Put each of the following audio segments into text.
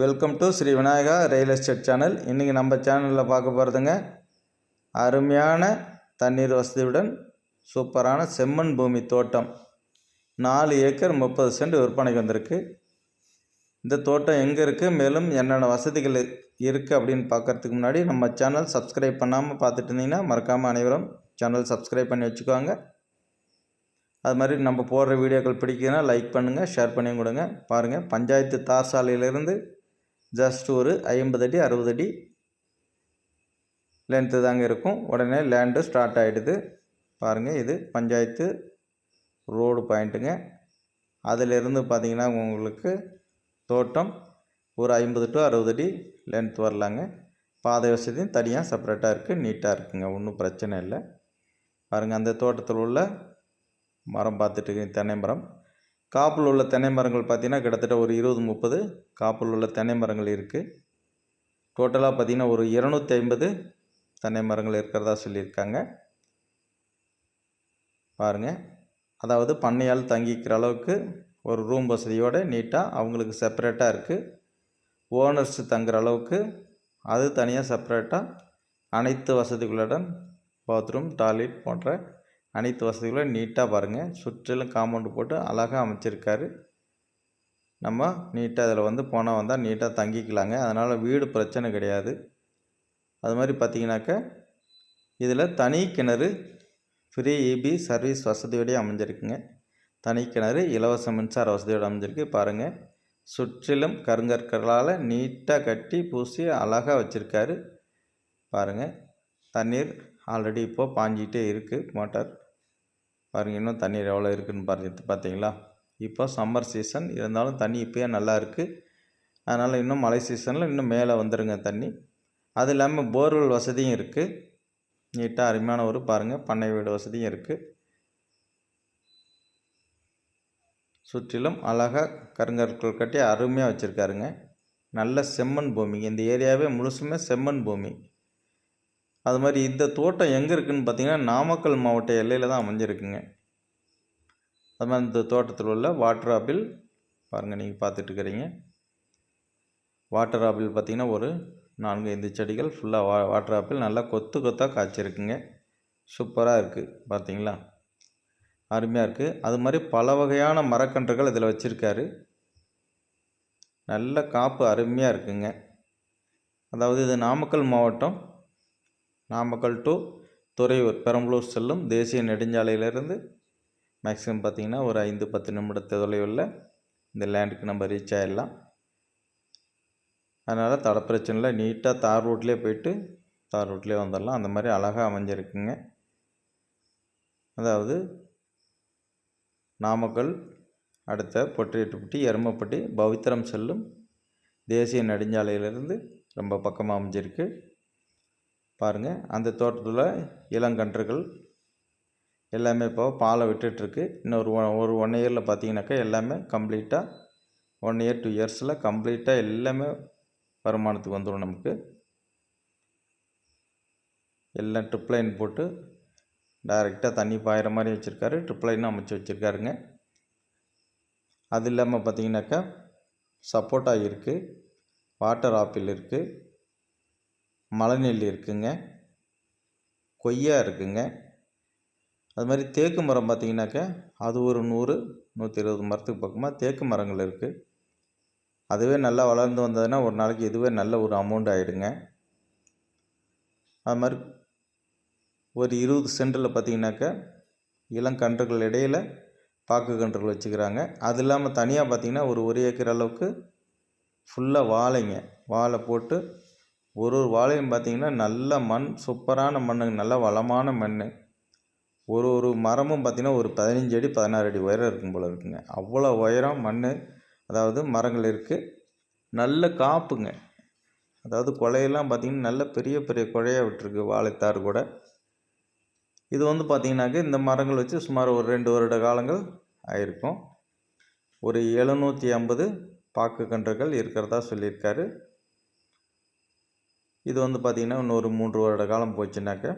Welcome to Shri Vinayaka real estate channel இன்றைக்கி நம்ம சேனலில் பார்க்க போகிறதுங்க அருமையான தண்ணீர் வசதியுடன் சூப்பரான செம்மண் பூமி தோட்டம். நாலு ஏக்கர் முப்பது சென்ட் விற்பனைக்கு வந்திருக்கு. இந்த தோட்டம் எங்கே இருக்குது மேலும் என்னென்ன வசதிகள் இருக்குது அப்படின்னு பார்க்கறதுக்கு முன்னாடி நம்ம சேனல் சப்ஸ்கிரைப் பண்ணாமல் பார்த்துட்டு இருந்தீங்கன்னா மறக்காமல் அனைவரும் சேனல் சப்ஸ்கிரைப் பண்ணி வச்சுக்கோங்க. அது மாதிரி நம்ம போடுற வீடியோக்கள் பிடிக்குதுன்னா லைக் பண்ணுங்கள் ஷேர் பண்ணி கொடுங்க. பாருங்கள் பஞ்சாயத்து தார் சாலையிலேருந்து ஜஸ்ட் ஒரு ஐம்பது அடி அறுபது அடி லென்த்து தாங்க இருக்கும். உடனே லேண்டு ஸ்டார்ட் ஆகிடுது பாருங்கள் இது பஞ்சாயத்து ரோடு பாயிண்ட்டுங்க அதிலிருந்து பார்த்தீங்கன்னா உங்களுக்கு தோட்டம் ஒரு ஐம்பது டு அறுபது அடி லென்த் வரலாங்க. பாதை வசதியும் தனியாக செப்பரேட்டாக இருக்குது நீட்டாக இருக்குங்க. ஒன்றும் பிரச்சனை இல்லை. பாருங்கள் அந்த தோட்டத்தில் உள்ள மரம் பார்த்துட்டு தென்னை மரம். காப்பில் உள்ள தென்னை மரங்கள் பார்த்தீங்கன்னா கிட்டத்தட்ட ஒரு இருபது முப்பது காப்பில் உள்ள தென்னை மரங்கள் இருக்குது டோட்டலாக பார்த்தீங்கன்னா ஒரு இரநூத்தி ஐம்பது தென்னை மரங்கள் இருக்கிறதா சொல்லியிருக்காங்க. பாருங்கள் அதாவது பண்ணையால் தங்கிக்கிற அளவுக்கு ஒரு ரூம் வசதியோடு நீட்டாக அவங்களுக்கு செப்பரேட்டாக இருக்குது ஓனர்ஸ் தங்குற அளவுக்கு அது தனியாக செப்பரேட்டாக அனைத்து வசதிகளுடன் பாத்ரூம் டாய்லெட் போன்ற அனைத்து வசதிகளும் நீட்டாக பாருங்கள் சுற்றிலும் காம்பவுண்டு போட்டு அழகாக அமைச்சிருக்காரு. நம்ம நீட்டாக அதில் வந்து போனால் வந்தால் நீட்டாக தங்கிக்கலாங்க. அதனால் வீடு பிரச்சனை கிடையாது. அது மாதிரி பார்த்தீங்கன்னாக்கா இதில் தனி கிணறு ஃப்ரீ இபி சர்வீஸ் வசதியோடய அமைஞ்சிருக்குங்க. தனி கிணறு இலவச மின்சார வசதியோடு அமைஞ்சிருக்கு. பாருங்கள் சுற்றிலும் கருங்கற்களால் நீட்டாக கட்டி பூசி அழகாக வச்சுருக்காரு. பாருங்கள் தண்ணீர் ஆல்ரெடி இப்போது பாஞ்சிக்கிட்டே இருக்குது மோட்டார். பாருங்கள் இன்னும் தண்ணீர் எவ்வளோ இருக்குதுன்னு பார்த்து பார்த்தீங்களா? இப்போ சம்மர் சீசன் இருந்தாலும் தண்ணி இப்போயே நல்லா இருக்குது அதனால் இன்னும் மழை சீசனில் இன்னும் மேலே வந்துடுங்க தண்ணி. அது இல்லாமல் போர்வெல் வசதியும் இருக்குது நீட்டாக அருமையான ஒரு பாருங்கள் பண்ணை வீடு வசதியும் இருக்குது சுற்றிலும் அழகாக கருங்கற்கள் கட்டி அருமையாக வச்சுருக்காருங்க. நல்ல செம்மண் பூமி. இந்த ஏரியாவே முழுசுமே செம்மண் பூமி. அது மாதிரி இந்த தோட்டம் எங்கே இருக்குதுன்னு பார்த்தீங்கன்னா நாமக்கல் மாவட்ட எல்லையில் தான் அமைஞ்சிருக்குங்க. அது மாதிரி இந்த தோட்டத்தில் உள்ள வாட்டர் ஆப்பிள் பாருங்கள் நீங்கள் பார்த்துட்ருக்குறீங்க வாட்டர் ஆப்பிள் பார்த்திங்கன்னா ஒரு நான்கு ஐந்து செடிகள் ஃபுல்லாக வா வாட்டர் ஆப்பிள் நல்லா கொத்து கொத்தாக காய்ச்சிருக்குங்க. சூப்பராக இருக்குது பார்த்தீங்களா? அருமையாக இருக்குது அது மாதிரி பல வகையான மரக்கன்றுகள் இதில் வச்சுருக்காரு. நல்ல காப்பு அருமையாக இருக்குங்க. அதாவது இது நாமக்கல் மாவட்டம். நாமக்கல் டு துறையூர் பெரம்பலூர் செல்லும் தேசிய நெடுஞ்சாலையிலேருந்து மேக்ஸிமம் பார்த்திங்கன்னா ஒரு ஐந்து பத்து நிமிடத்து தொலைவில் இந்த லேண்டுக்கு நம்ம ரீச் ஆகிடலாம் அதனால் தட பிரச்சனையில் நீட்டாக தார் ரோட்லேயே போயிட்டு தார் ரோட்லேயே வந்துடலாம். அந்த மாதிரி அழகாக அமைஞ்சிருக்குங்க. அதாவது நாமக்கல் அடுத்த பொற்றியட்டுப்பட்டி எருமப்பட்டி பவித்திரம் செல்லும் தேசிய நெடுஞ்சாலையிலிருந்து ரொம்ப பக்கமாக அமைஞ்சிருக்கு. பாருங்கள் அந்த தோட்டத்தில் இளங்கன்றுகள் எல்லாமே இப்போ பாலை விட்டுட்ருக்கு இன்னொரு ஒரு ஒன் இயரில் பார்த்தீங்கன்னாக்கா எல்லாமே கம்ப்ளீட்டாக ஒன் இயர் டூ இயர்ஸில் கம்ப்ளீட்டாக எல்லாமே வருமானத்துக்கு வந்துடும் நமக்கு. எல்லாம் ட்ரிப் லைன் போட்டு டைரெக்டாக தண்ணி பாயிற மாதிரி வச்சுருக்காரு. ட்ரிப் லைனும் அமைச்சு வச்சுருக்காருங்க. அது இல்லாமல் பார்த்தீங்கன்னாக்கா சப்போட்டா இருக்குது வாட்டர் ஆப்பிள் இருக்குது மலைநெல் இருக்குதுங்க கொய்யா இருக்குங்க. அது மாதிரி தேக்கு மரம் பார்த்திங்கனாக்கா அது ஒரு நூறு நூற்றி இருபது மரத்துக்கு பக்கமாக தேக்கு மரங்கள் இருக்குது அதுவே நல்லா வளர்ந்து வந்ததுன்னா ஒரு நாளைக்கு இதுவே நல்ல ஒரு அமௌண்ட் ஆகிடுங்க அது மாதிரி ஒரு இருபது சென்டில் பார்த்திங்கனாக்கா இளங்கன்றுகள் இடையில் பாக்கு கன்றுகள் வச்சுக்கிறாங்க. அது இல்லாமல் தனியாக பார்த்திங்கன்னா ஒரு ஒரு ஏக்கர் அளவுக்கு ஃபுல்லாக வாழைங்க. வாழை போட்டு ஒரு ஒரு வாழையும் பார்த்திங்கன்னா நல்ல மண் சூப்பரான மண்ணுங்க நல்ல வளமான மண். ஒரு ஒரு மரமும் பார்த்திங்கன்னா ஒரு பதினஞ்சு அடி பதினாறு அடி உயரம் இருக்கும் போல் இருக்குங்க. அவ்வளோ உயரம் மண் அதாவது மரங்கள் இருக்குது நல்ல காப்புங்க. அதாவது கொலையெல்லாம் பார்த்திங்கன்னா நல்ல பெரிய பெரிய கொழையாக விட்டுருக்கு வாழைத்தார் கூட. இது வந்து பார்த்திங்கனாக்க இந்த மரங்கள் வச்சு சுமார் ஒரு ரெண்டு வருட காலங்கள் ஆயிருக்கும். ஒரு எழுநூற்றி ஐம்பது பாக்கு கன்றுகள் இருக்கிறதா சொல்லியிருக்காரு. இது வந்து பார்த்திங்கன்னா இன்னொரு மூன்று வருட காலம் போச்சுனாக்கா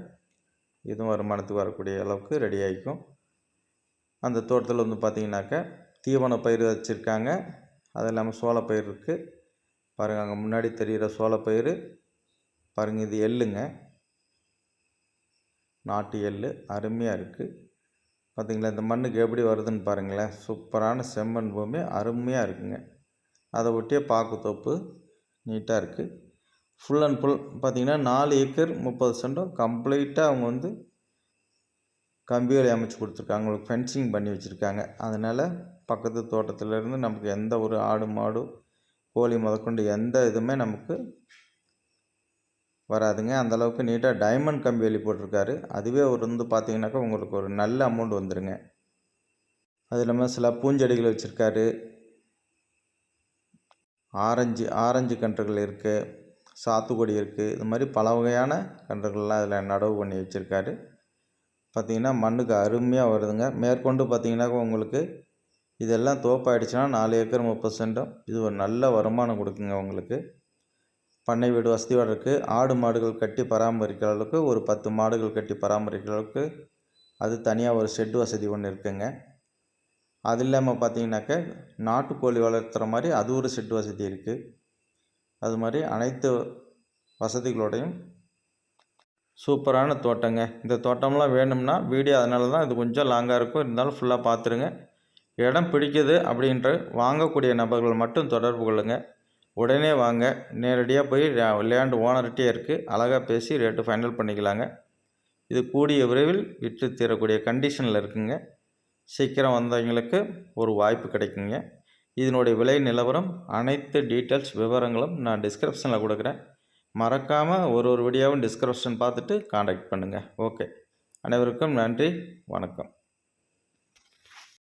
இதுவும் வருமானத்துக்கு வரக்கூடிய அளவுக்கு ரெடி ஆகிக்கும் அந்த தோட்டத்தில் வந்து பார்த்திங்கனாக்கா தீவன பயிர் வச்சுருக்காங்க. அது இல்லாமல் சோளப்பயிர் இருக்குது பாருங்கள் அங்கே முன்னாடி தெரிகிற சோளப்பயிறு பாருங்கள் இது எள்ளுங்க. நாட்டு எள் அருமையாக இருக்குது பார்த்திங்களா இந்த மண்ணுக்கு எப்படி வருதுன்னு பாருங்களேன். சூப்பரான செம்மண் பூமி அருமையாக இருக்குங்க. அதை ஒட்டியே பாக்கு தோப்பு நீட்டாக இருக்குது ஃபுல் அண்ட் ஃபுல் பார்த்திங்கன்னா நாலு ஏக்கர் முப்பது சென்டும் கம்ப்ளீட்டாக அவங்க வந்து கம்பி அமைச்சு கொடுத்துருக்காங்க. அவங்களுக்கு ஃபென்சிங் பண்ணி வச்சுருக்காங்க. அதனால் பக்கத்து தோட்டத்திலேருந்து நமக்கு எந்த ஒரு ஆடு மாடு கோழி முதற்கொண்டு எந்த இதுவுமே நமக்கு வராதுங்க. அந்தளவுக்கு நீட்டாக டைமண்ட் கம்பி வெளி போட்டிருக்காரு. அதுவே ஒரு வந்து பார்த்தீங்கன்னாக்கா உங்களுக்கு ஒரு நல்ல அமௌண்ட் வந்துடுங்க அது இல்லாமல் சில பூஞ்செடிகள் வச்சுருக்காரு. ஆரஞ்சு ஆரஞ்சு கன்றுகள் இருக்குது சாத்துக்குடி இருக்குது இது மாதிரி பல வகையான கன்றுகள்லாம் அதில் நடவு பண்ணி வச்சுருக்காரு. பார்த்திங்கன்னா மண்ணுக்கு அருமையாக வருதுங்க. மேற்கொண்டு பார்த்திங்கனாக்கா உங்களுக்கு இதெல்லாம் தோப்பாயிடுச்சுன்னா நாலு ஏக்கர் முப்பது சென்டும். இது ஒரு நல்ல வருமானம் கொடுக்குங்க உங்களுக்கு. பண்ணை வீடு வசதியோடு இருக்குது ஆடு மாடுகள் கட்டி பராமரிக்கிற அளவுக்கு ஒரு பத்து மாடுகள் கட்டி பராமரிக்கிற அளவுக்கு அது தனியாக ஒரு ஷெட் வசதி ஒன்று இருக்குங்க. அது இல்லாமல் பார்த்தீங்கன்னாக்க நாட்டுக்கோழி வளர்த்துற மாதிரி அது ஒரு ஷெட் வசதி இருக்குது அது மாதிரி அனைத்து வசதிகளோடையும் சூப்பரான தோட்டங்க. இந்த தோட்டம்லாம் வேணும்னா வீடியோ அதனால தான் இது கொஞ்சம் லாங்காக இருக்கும். இருந்தாலும் ஃபுல்லாக பார்த்துருங்க இடம் பிடிக்குது அப்படின்ற வாங்கக்கூடிய நபர்கள் மட்டும் தொடர்பு கொள்ளுங்கள் உடனே வாங்க. நேரடியாக போய் லேண்டு ஓனர்கிட்டே இருக்குது அழகாக பேசி ரேட்டு ஃபைனல் பண்ணிக்கலாங்க. இது கூடிய விரைவில் விற்று தீரக்கூடிய கண்டிஷனில் இருக்குங்க. சீக்கிரம் வந்தவங்களுக்கு ஒரு வாய்ப்பு கிடைக்குங்க. இதனுடைய விலை நிலவரம் அனைத்து டீட்டெயில்ஸ் விவரங்களும் நான் டிஸ்கிரிப்ஷனில் கொடுக்குறேன். மறக்காமல் ஒரு ஒரு வீடியோவும் டிஸ்கிரிப்ஷன் பார்த்துட்டு காண்டாக்ட் பண்ணுங்கள் ஓகே. அனைவருக்கும் நன்றி. வணக்கம்.